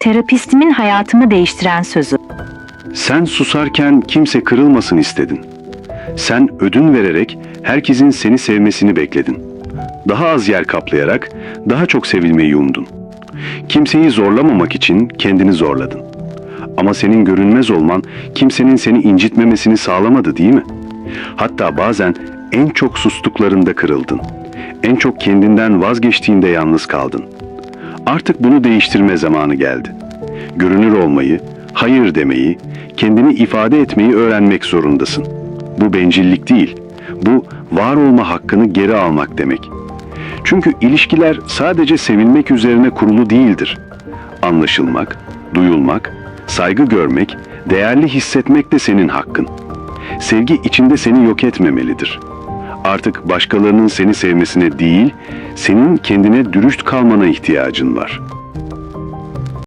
Terapistimin hayatımı değiştiren sözü. Sen susarken kimse kırılmasın istedin. Sen ödün vererek herkesin seni sevmesini bekledin. Daha az yer kaplayarak daha çok sevilmeyi umdun. Kimseyi zorlamamak için kendini zorladın. Ama senin görünmez olman kimsenin seni incitmemesini sağlamadı değil mi? Hatta bazen en çok sustuklarında kırıldın. En çok kendinden vazgeçtiğinde yalnız kaldın. Artık bunu değiştirme zamanı geldi. Görünür olmayı, hayır demeyi, kendini ifade etmeyi öğrenmek zorundasın. Bu bencillik değil. Bu var olma hakkını geri almak demek. Çünkü ilişkiler sadece sevilmek üzerine kurulu değildir. Anlaşılmak, duyulmak, saygı görmek, değerli hissetmek de senin hakkın. Sevgi içinde seni yok etmemelidir. Artık başkalarının seni sevmesine değil, senin kendine dürüst kalmana ihtiyacın var.''